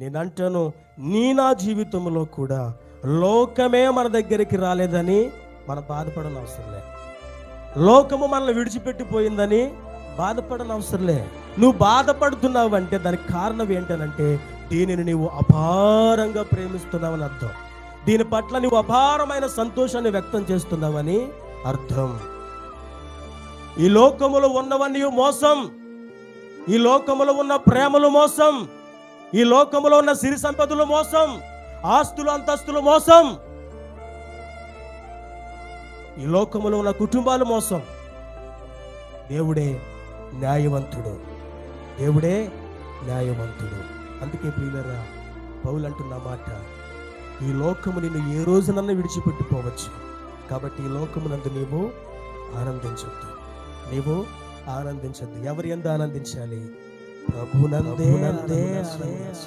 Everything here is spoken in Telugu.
నేనంటాను నీ నా జీవితంలో కూడా లోకమే మన దగ్గరికి రాలేదని మనం బాధపడని అవసరంలే లోకము మనల్ని విడిచిపెట్టిపోయిందని బాధపడని అవసరంలే నువ్వు బాధపడుతున్నావు అంటే దానికి కారణం ఏంటనంటే దీనిని నీవు అపారంగా ప్రేమిస్తున్నావని అర్థం. దీని పట్ల నువ్వు అపారమైన సంతోషాన్ని వ్యక్తం చేస్తున్నావని అర్థం. ఈ లోకములో ఉన్నవన్నీ మోసం. ఈ లోకములో ఉన్న ప్రేమలు మోసం. ఈ లోకములో ఉన్న సిరి సంపదలు మోసం ఆస్తులు అంతస్తులు మోసం. ఈ లోకములో ఉన్న కుటుంబాలు మోసం. దేవుడే న్యాయవంతుడు. దేవుడే న్యాయవంతుడు. అందుకే ప్రియులరా పౌలు అంటున్న మాట ఈ లోకము నిన్ను ఏ రోజునన్నా విడిచిపెట్టిపోవచ్చు కాబట్టి ఈ లోకమునందు నీవు ఆనందించొద్దు. నీవు ఆనందించొద్దు. ఎవరి ఎందు ఆనందించాలి? ప్రభునందే ఆనందించాలి.